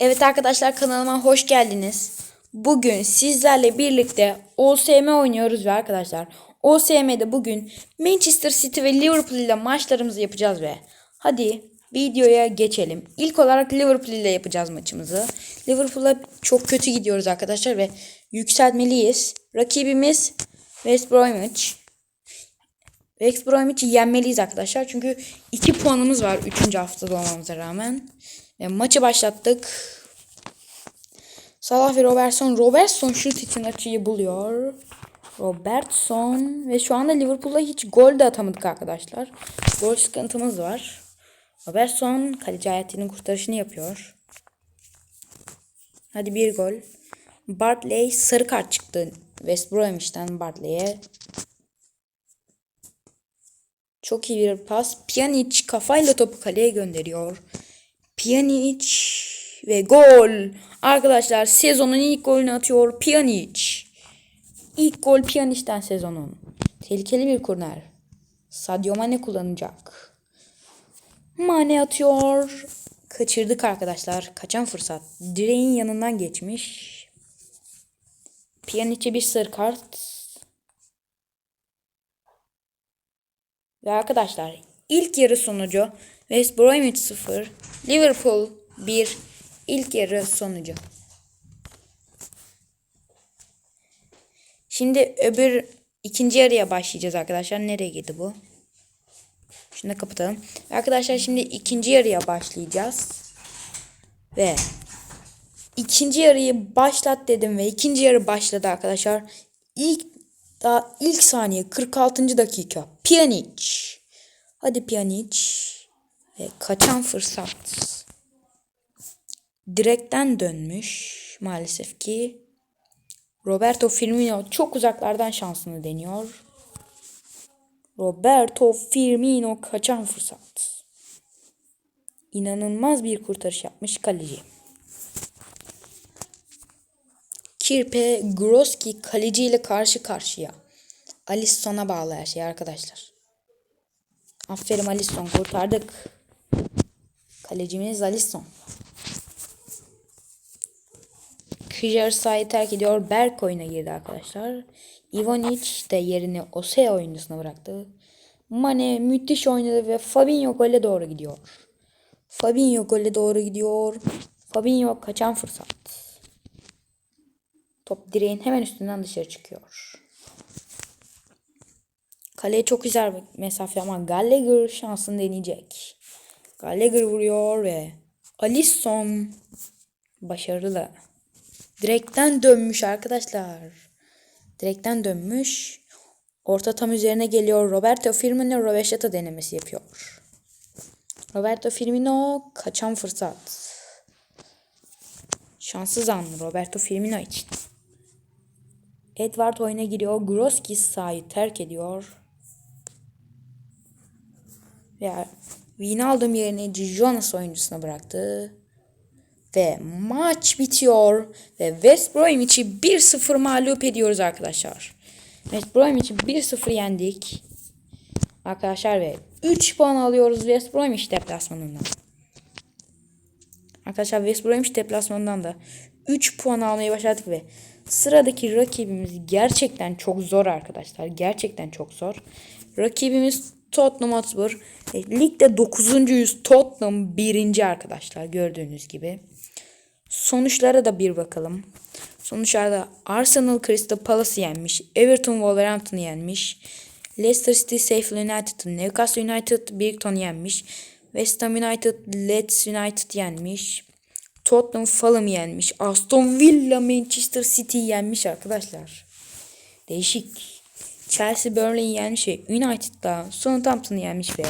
Evet arkadaşlar kanalıma hoş geldiniz. Bugün sizlerle birlikte OSM oynuyoruz ve arkadaşlar OSM'de bugün Manchester City ve Liverpool ile maçlarımızı yapacağız ve hadi videoya geçelim. İlk olarak Liverpool ile yapacağız maçımızı. Liverpool'a çok kötü gidiyoruz arkadaşlar ve yükselmeliyiz. Rakibimiz West Bromwich. West Bromwich'i yenmeliyiz arkadaşlar. Çünkü 2 puanımız var 3. haftada olmamıza rağmen. Ve maçı başlattık. Salah ve Robertson. Robertson şut için açıyı buluyor. Robertson. Ve şu anda Liverpool'a hiç gol de atamadık arkadaşlar. Gol sıkıntımız var. Robertson kaleci Hayati'nin kurtarışını yapıyor. Hadi bir gol. Bartley sarı kart çıktı. West Bromwich'ten Bartley'e. Çok iyi bir pas. Pjanic kafayla topu kaleye gönderiyor. Pjanic ve gol. Arkadaşlar sezonun ilk golünü atıyor Pjanic. İlk gol Pjanic'ten sezonun. Tehlikeli bir korner. Sadio Mane kullanacak. Mane atıyor. Kaçırdık arkadaşlar. Kaçan fırsat. Direğin yanından geçmiş. Pjanic'e bir sarı kart. Ve arkadaşlar ilk yarı sonucu West Bromwich 0, Liverpool 1 ilk yarı sonucu. Şimdi öbür ikinci yarıya başlayacağız arkadaşlar. Nereye gitti bu? Şunu da kapatalım. Arkadaşlar şimdi ikinci yarıya başlayacağız. Ve ikinci yarıyı başlat dedim ve ikinci yarı başladı arkadaşlar. İlk daha ilk saniye 46. dakika. Pjanic. Hadi Pjanic. Ve kaçan fırsat. Direkten dönmüş maalesef ki. Roberto Firmino çok uzaklardan şansını deniyor. Roberto Firmino kaçan fırsat. İnanılmaz bir kurtarış yapmış kaleci. Kirpe Groski kaleci ile karşı karşıya. Alisson'a bağlı her şey arkadaşlar. Aferin Alisson kurtardık. Kalecimiz Alisson. Krijer sahayı terk ediyor. Berk oyuna girdi arkadaşlar. Ivanic de yerini Ose oyuncusuna bıraktı. Mane müthiş oynadı ve Fabinho gole doğru gidiyor. Fabinho gole doğru gidiyor. Fabinho kaçan fırsat. Top direğin hemen üstünden dışarı çıkıyor. Kaleye çok güzel mesafe ama Gallagher şansını deneyecek. Gallagher vuruyor ve Alisson başarılı. Direkten dönmüş arkadaşlar. Direkten dönmüş. Orta tam üzerine geliyor. Roberto Firmino Roveşata denemesi yapıyor. Roberto Firmino kaçan fırsat. Şanssız an Roberto Firmino için. Edward oyuna giriyor. Groski sahayı terk ediyor. Ve Wijnaldum yerini Jonas oyuncusuna bıraktı. Ve maç bitiyor. Ve West Bromwich'i 1-0 mağlup ediyoruz arkadaşlar. West Bromwich'i 1-0 yendik. Arkadaşlar ve 3 puan alıyoruz West Bromwich deplasmanından. Arkadaşlar West Bromwich deplasmanından da 3 puan almayı başardık ve sıradaki rakibimiz gerçekten çok zor arkadaşlar. Gerçekten çok zor. Rakibimiz Tottenham Hotspur. E, ligde 9. Tottenham 1. arkadaşlar gördüğünüz gibi. Sonuçlara da bir bakalım. Sonuçlarda Arsenal Crystal Palace'ı yenmiş. Everton Wolverhampton'ı yenmiş. Leicester City Sheffield United'ı, Newcastle United Brighton'u yenmiş. West Ham United Leeds United yenmiş. Tottenham Fulham'ı yenmiş. Aston Villa Manchester City'yi yenmiş arkadaşlar. Değişik. Chelsea Burnley'i yenmiş ve United'da Southampton'ı yenmiş ve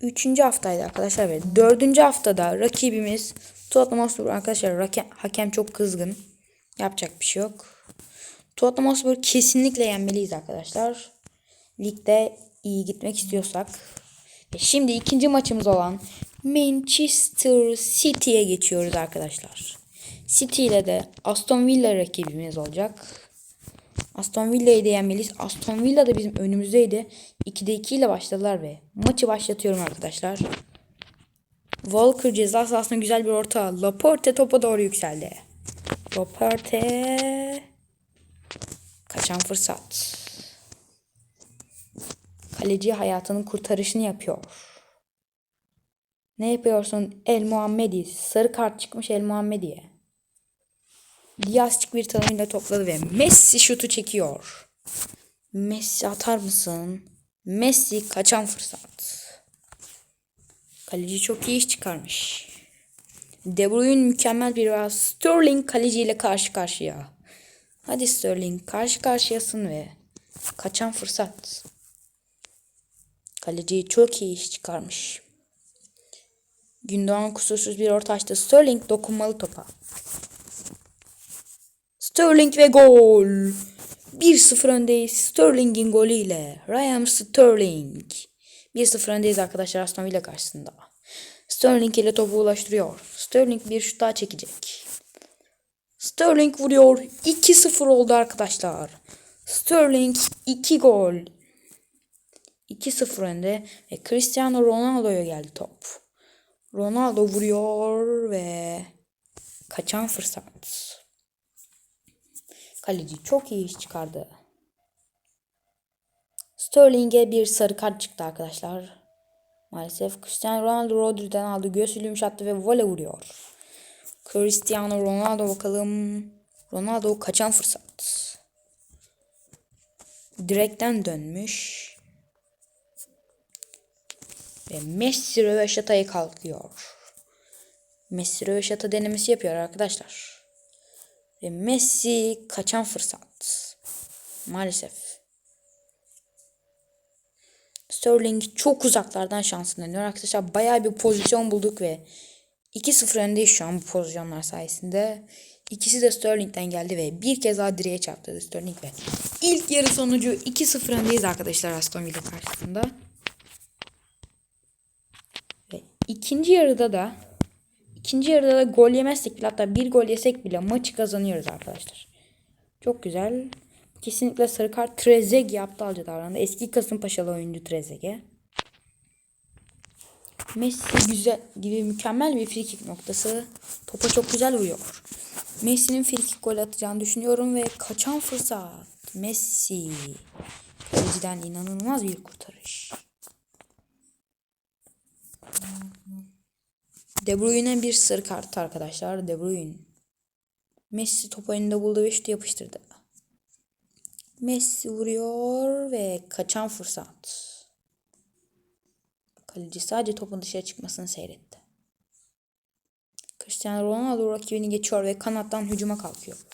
Üçüncü haftaydı arkadaşlar ve dördüncü haftada rakibimiz Tottenham Hotspur arkadaşlar hakem, hakem çok kızgın. Yapacak bir şey yok. Tottenham Hotspur kesinlikle yenmeliyiz arkadaşlar. Ligde iyi gitmek istiyorsak. Ve şimdi ikinci maçımız olan Manchester City'ye geçiyoruz arkadaşlar. City ile de Aston Villa rakibimiz olacak. Aston Villa'yı da yenmeliyiz. Aston Villa da bizim önümüzdeydi. 2'de 2 ile başladılar ve maçı başlatıyorum arkadaşlar. Walker ceza sahasına güzel bir orta. Laporte topa doğru yükseldi. Laporte kaçan fırsat. Kaleci hayatının kurtarışını yapıyor. Ne yapıyorsun El Muhammedi? Sarı kart çıkmış El Muhammedi'ye. Diaz bir tanıyla topladı ve Messi şutu çekiyor. Messi atar mısın? Messi kaçan fırsat. Kaleci çok iyi iş çıkarmış. De Bruyne mükemmel bir pas. Sterling kaleciyle karşı karşıya. Hadi Sterling karşı karşıyasın ve kaçan fırsat. Kaleci çok iyi iş çıkarmış. Gündoğan kusursuz bir orta açtı. Sterling dokunmalı topa. Sterling ve gol. 1-0 öndeyiz. Sterling'in golüyle. Ryan Sterling. 1-0 öndeyiz arkadaşlar Aston Villa karşısında. Sterling ile topu ulaştırıyor. Sterling bir şut daha çekecek. Sterling vuruyor. 2-0 oldu arkadaşlar. Sterling 2 gol. 2-0 önde ve Cristiano Ronaldo'ya geldi top. Ronaldo vuruyor ve kaçan fırsat. Kaleci çok iyi iş çıkardı. Sterling'e bir sarı kart çıktı arkadaşlar. Maalesef Cristiano Ronaldo Rodri'den aldı. Göğsü yumuşattı ve voley vuruyor. Cristiano Ronaldo bakalım. Ronaldo kaçan fırsat. Direkten dönmüş. Ve Messi röveşataya kalkıyor. Messi röveşata denemesi yapıyor arkadaşlar. Ve Messi kaçan fırsat. Maalesef. Sterling çok uzaklardan şansını deniyor arkadaşlar. Bayağı bir pozisyon bulduk ve 2-0 öndeyiz şu an bu pozisyonlar sayesinde. İkisi de Sterling'den geldi ve bir kez daha direğe çarptı Sterling ve ilk yarı sonucu 2-0 öndeyiz arkadaşlar Aston Villa karşısında. Ve ikinci yarıda da ikinci yarıda da gol yemezsek bile hatta bir gol yesek bile maçı kazanıyoruz arkadaşlar. Çok güzel. Kesinlikle sarı kart Trezeguet aptalca davrandı. Eski Kasımpaşalı oyuncu Trezeguet. Messi güzel gibi mükemmel bir frikik noktası. Topa çok güzel vuruyor. Messi'nin frikik gol atacağını düşünüyorum ve kaçan fırsat. Messi. Kaleciden inanılmaz bir kurtarış. De Bruyne bir sarı kart arkadaşlar. De Bruyne. Messi topu önünde buldu ve şutu yapıştırdı. Messi vuruyor ve kaçan fırsat. Kaleci sadece topun dışarı çıkmasını seyretti. Cristiano Ronaldo rakibini geçiyor ve kanattan hücuma kalkıyor.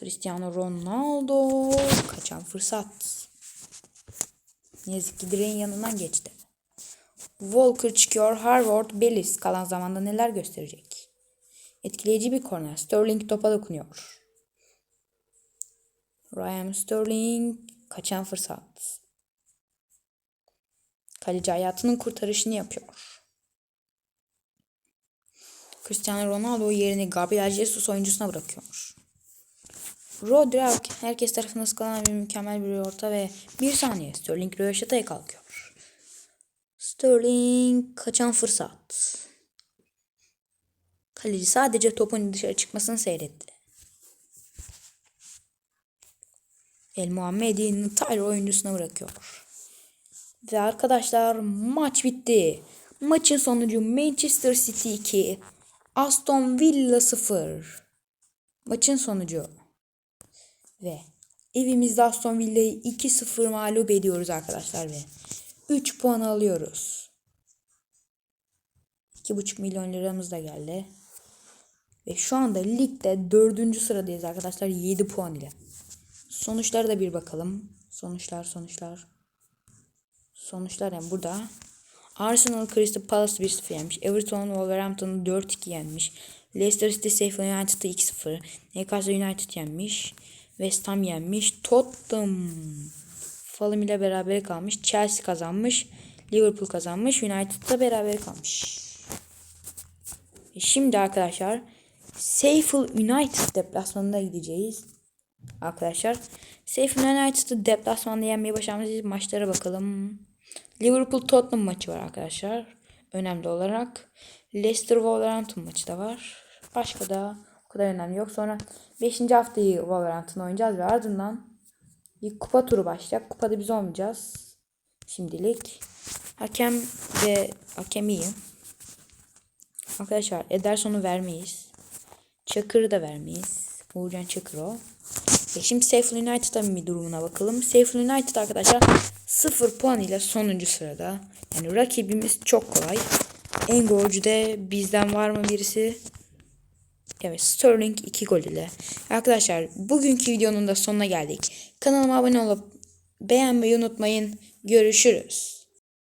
Cristiano Ronaldo kaçan fırsat. Ne yazık ki direğin yanından geçti. Walker çıkıyor. Harvard Bellis kalan zamanda neler gösterecek? Etkileyici bir korner. Sterling topa dokunuyor. Ryan Sterling kaçan fırsat. Kaleci hayatının kurtarışını yapıyor. Cristiano Ronaldo yerini Gabriel Jesus oyuncusuna bırakıyor. Rodri herkes tarafından ıskalanan bir mükemmel bir orta ve bir saniye Sterling röveşataya kalkıyor. Sterling kaçan fırsat. Kaleci sadece topun dışarı çıkmasını seyretti. El Muhammedi'nin Tyler oyuncusuna bırakıyor. Ve arkadaşlar maç bitti. Maçın sonucu Manchester City 2, Aston Villa 0. Maçın sonucu. Ve evimizde Aston Villa'yı 2-0 mağlup ediyoruz arkadaşlar ve 3 puan alıyoruz. 2,5 milyon liramız da geldi. Ve şu anda ligde 4. sıradayız arkadaşlar 7 puan ile. Sonuçlara da bir bakalım. Sonuçlar sonuçlar. Sonuçlar yani burada. Arsenal Crystal Palace 1-0 yenmiş. Everton Wolverhampton'u 4-2 yenmiş. Leicester City Sheffield United'ı 2-0. Newcastle United yenmiş. West Ham yenmiş. Tottenham Fulham ile beraber kalmış. Chelsea kazanmış. Liverpool kazanmış. United'da beraber kalmış. E şimdi arkadaşlar Sheffield United deplasmanına gideceğiz. Arkadaşlar Sheffield United'ı deplasmanda yenmeyi başardığımız maçlara bakalım. Liverpool Tottenham maçı var arkadaşlar. önemli olarak. Leicester Wolverhampton maçı da var. Başka da o kadar önemli yok. Sonra 5. haftayı Wolverhampton oynayacağız ve ardından bir kupa turu başlayacak. Kupada biz olmayacağız. Şimdilik. Hakem ve hakem iyi. Arkadaşlar Ederson'u vermeyiz. Çakır'ı da vermeyiz. Uğurcan Çakır o. E şimdi Sheffield United'ın bir durumuna bakalım. Sheffield United arkadaşlar 0 puan ile sonuncu sırada. Yani rakibimiz çok kolay. En golcü de bizden var mı birisi? Evet Sterling 2 gol ile. Arkadaşlar bugünkü videonun da sonuna geldik. Kanalıma abone olup beğenmeyi unutmayın. Görüşürüz.